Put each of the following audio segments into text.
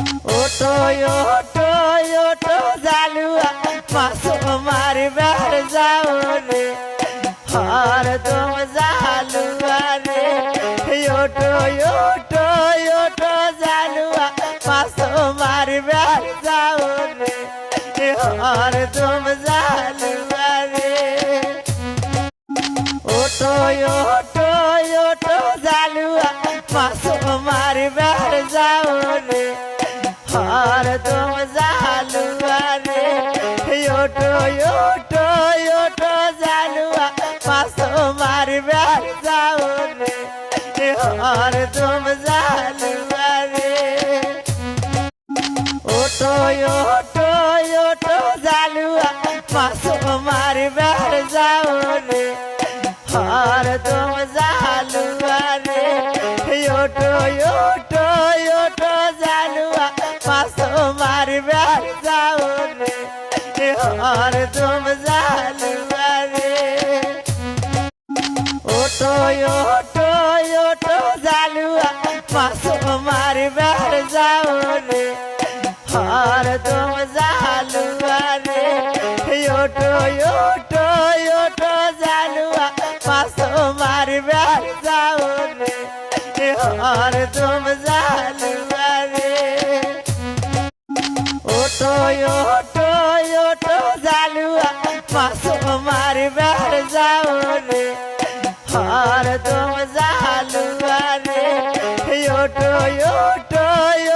ওটো ওটো ওটো, জালুয়া মাছ মারবার যাও রে হার তুম জালুয়া রে। ওটো ওটো ওটো, জালুয়া মাছ মারবার যাও রে হার তুম জালুয়া রে। ওটো ওটো ওটো, জালুয়া মাছ মারবার যাও রে হার তুম জালুয়া রে ওটো ওটো ওটো জালুয়া মাছ মারবার যাও রে হার তুম জালুয়া রে ওটো ওটো ওটো জালুয়া মাছ মারবার যাও রে হার তুম জালুয়া রে ওটো ওটো ওটো মারবার যাও রে হার তুম জালুয়া রে ওটো ওটো ওটো জালুয়া মাছ মারবার যাও রে হার তুম জালুয়া রে ওটো ওটো ওটো জালুয়া মাছ মারবার যাও রে হার তুম জালুয়া রে ওটো ওটো জালুয়া মাছ মারবার যাও রে। হার তুম জালুয়া রে। ওটো ওটো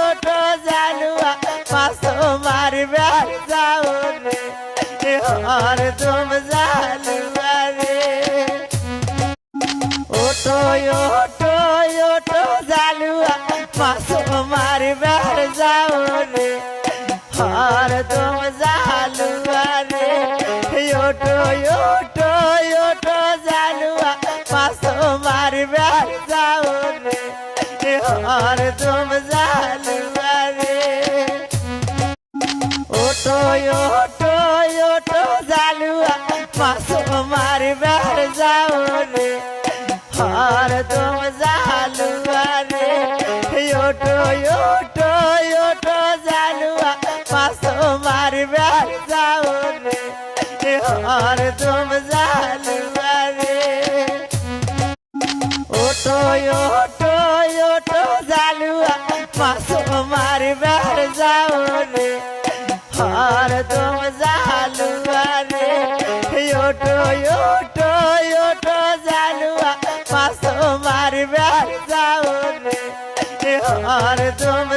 ওটো জালুয়া মাছ মারবার যাও রে। হার তুম জালুয়া রে। ওটো ওটো ওটো জালুয়া মাছ মারবার যাও রে। হার তুম জালুয়া রে ওটো ওটো ওটো জালুয়া মাছ মারবার যাও রে হার তুম জালুয়া রে ওটো ওটো ওটো জালুয়া মাছ মারবার যাও মারবার যাও রে হার তুম জালুয়া রে ওটো ওটো ওটো জালুয়া মাছ মারবার যাও রে হার তুম জালুয়া রে ওটো ওটো ওটো জালুয়া মাছ মারবার যাও রে হার তুম